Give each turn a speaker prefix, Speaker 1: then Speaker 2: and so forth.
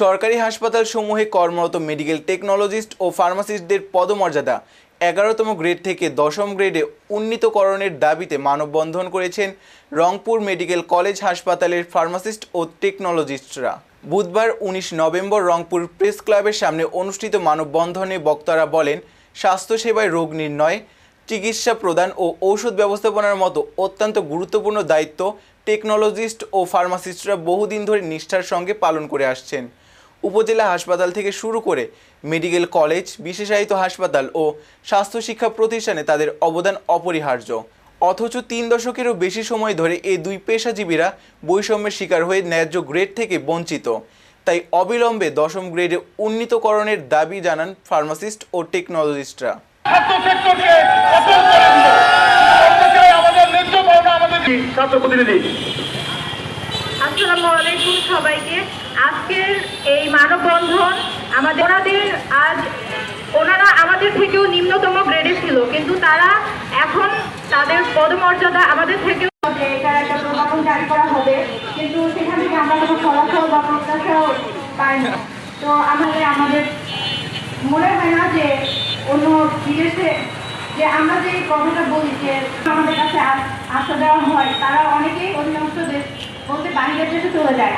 Speaker 1: সরকারি হাসপাতাল সমূহে কর্মরত মেডিকেল টেকনোলজিস্ট ও ফার্মাসিস্টদের পদমর্যাদা। এগারোতম গ্রেড থেকে দশম গ্রেডে উন্নীতকরণের দাবিতে মানববন্ধন করেছেন রংপুর মেডিকেল কলেজ হাসপাতালের ফার্মাসিস্ট ও টেকনোলজিস্টরা বুধবার উনিশ নভেম্বর রংপুর প্রেস ক্লাবের সামনে অনুষ্ঠিত মানববন্ধনে বক্তারা বলেন, স্বাস্থ্যসেবায় রোগ নির্ণয়, চিকিৎসা প্রদান ও ঔষধ ব্যবস্থাপনার মতো অত্যন্ত গুরুত্বপূর্ণ দায়িত্ব টেকনোলজিস্ট ও ফার্মাসিস্টরা বহুদিন ধরে নিষ্ঠার সঙ্গে পালন করে আসছেন। উপজেলা হাসপাতাল থেকে শুরু করে মেডিকেল কলেজ বিশেষায়িত হাসপাতাল ও স্বাস্থ্য শিক্ষা প্রতিষ্ঠানে তাদের অবদান অপরিহার্য। অথচ তিন দশকেরও বেশি সময় ধরে এই দুই পেশাজীবীরা বৈষম্যের শিকার হয়ে ন্যায্য গ্রেড থেকে বঞ্চিত। তাই অবিলম্বে দশম গ্রেডে উন্নীতকরণের দাবি জানান ফার্মাসিস্ট ও টেকনোলজিস্টরা।
Speaker 2: ছাত্র প্রতিনিধি।
Speaker 3: আসসালামু আলাইকুম সবাইকে। আজকের এই মানববন্ধন আমাদের ওনাদের আজ ওনারা আমাদের থেকেও নিম্নতম গ্রেডে ছিল, কিন্তু তারা এখন তাদের পদমর্যাদা আমাদের থেকেও
Speaker 4: এটার একটা প্রজ্ঞাপন জারি করা হবে, কিন্তু সেখান থেকে আমরা কোনো ফলাফল বা প্রত্যাশাও পাইনি। তো আমাদের আমাদের মনে হয় না যে অন্য বিদেশে যে আমরা যে কথাটা বলি যে আমাদের কাছে আশা দেওয়া হয়, তারা অনেকেই অধিকাংশ দেশ বলতে বাইরের দেশে চলে যায়।